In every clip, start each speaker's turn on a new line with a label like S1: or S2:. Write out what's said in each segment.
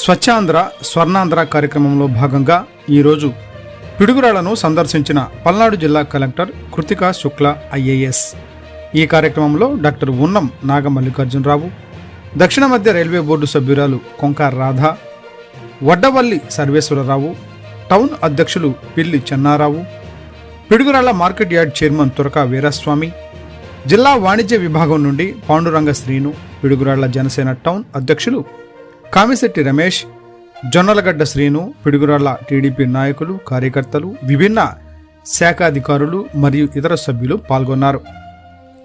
S1: స్వచ్ఛాంధ్ర స్వర్ణాంధ్ర కార్యక్రమంలో భాగంగా ఈరోజు పిడుగురాళ్ళను సందర్శించిన పల్నాడు జిల్లా కలెక్టర్ కృతికా శుక్ల ఐఏఎస్. ఈ కార్యక్రమంలో డాక్టర్ ఉన్నం నాగమల్లికార్జునరావు దక్షిణ మధ్య రైల్వే బోర్డు సభ్యురాలు కొంకార్ రాధ వడ్డవల్లి సర్వేశ్వరరావు టౌన్ అధ్యక్షులు Pilli Chennarao Piduguralla market yard chairman Turaka Veeraswamy జిల్లా వాణిజ్య విభాగం నుండి పాండురంగ శ్రీను పిడుగురాళ్ళ జనసేన టౌన్ అధ్యక్షులు కామిశెట్టి రమేష్ జొన్నలగడ్డ శ్రీను పిడుగురాళ్ళ టీడీపీ నాయకులు కార్యకర్తలు విభిన్న శాఖాధికారులు మరియు ఇతర సభ్యులు పాల్గొన్నారు.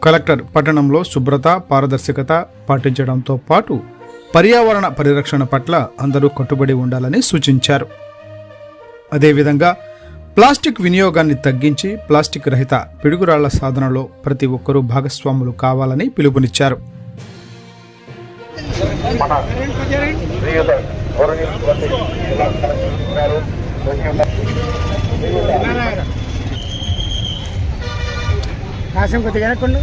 S1: కలెక్టర్ పట్టణంలో శుభ్రత పారదర్శకత పాటించడంతో పాటు పర్యావరణ పరిరక్షణ పట్ల అందరూ కట్టుబడి ఉండాలని సూచించారు. అదేవిధంగా ప్లాస్టిక్ వినియోగాన్ని తగ్గించి ప్లాస్టిక్ రహిత పిడుగురాళ్ళ సాధనలో ప్రతి ఒక్కరూ భాగస్వాములు కావాలని పిలుపునిచ్చారు. మన శ్రీయుత గౌరవనీయులైనటువంటి జిల్లా కలెక్టర్ గారు కాసం కొద్దిగా వెనక్కుండు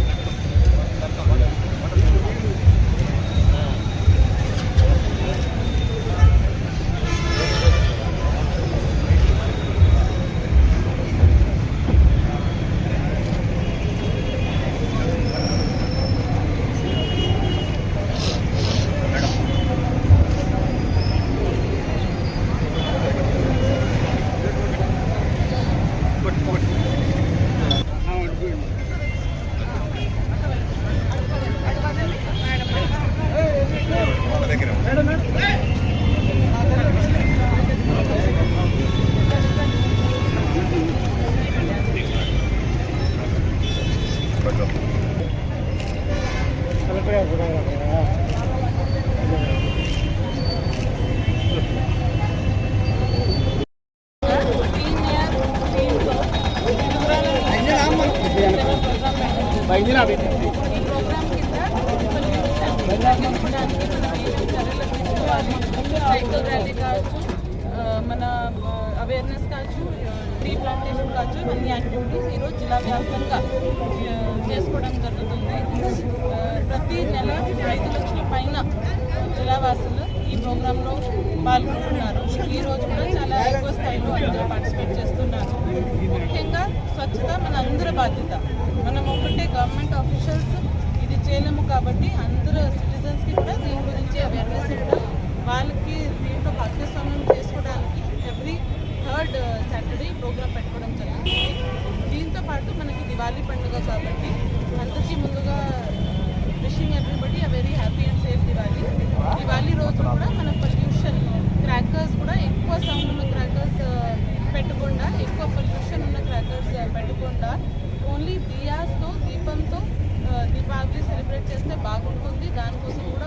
S2: మన అవేర్నెస్ కావచ్చు ట్రీ ప్లాంటేషన్ కావచ్చు ఇవన్నీ యాక్టివిటీస్ ఈరోజు జిల్లా వ్యాప్తంగా చేసుకోవడం జరుగుతుంది. ప్రతి నెల ఐదు లక్షల పైన జిల్లావాసులు ఈ ప్రోగ్రాంలో పాల్గొంటున్నారు. ఈ రోజు కూడా చాలా ఎక్కువ స్థాయిలో అందరూ పార్టిసిపేట్ చేస్తున్నారు. ముఖ్యంగా స్వచ్ఛత మన అందరి బాధ్యత. మనం ఒకటే గవర్నమెంట్ ఆఫీషియల్స్ ఇది చేయలేము కాబట్టి అందరూ సిటిజన్స్కి కూడా దీని గురించి అవేర్నెస్ ఇవ్వడం వాళ్ళకి ప్రోగ్రామ్ పెట్టుకోవడం జరిగింది. దీంతో పాటు మనకి దివాళీ పండుగ కాబట్టి అందరికీ ముందుగా wishing everybody a very happy and safe Diwali. Diwali రోజు కూడా మన పొల్యూషన్ క్రాకర్స్ కూడా ఎక్కువ సౌండ్ ఉన్న క్రాకర్స్ పెట్టకుండా ఎక్కువ పొల్యూషన్ ఉన్న క్రాకర్స్ పెట్టకుండా ఓన్లీ దియాస్తో దీపంతో దీపావళి సెలబ్రేట్ చేస్తే బాగుంటుంది. దానికోసం కూడా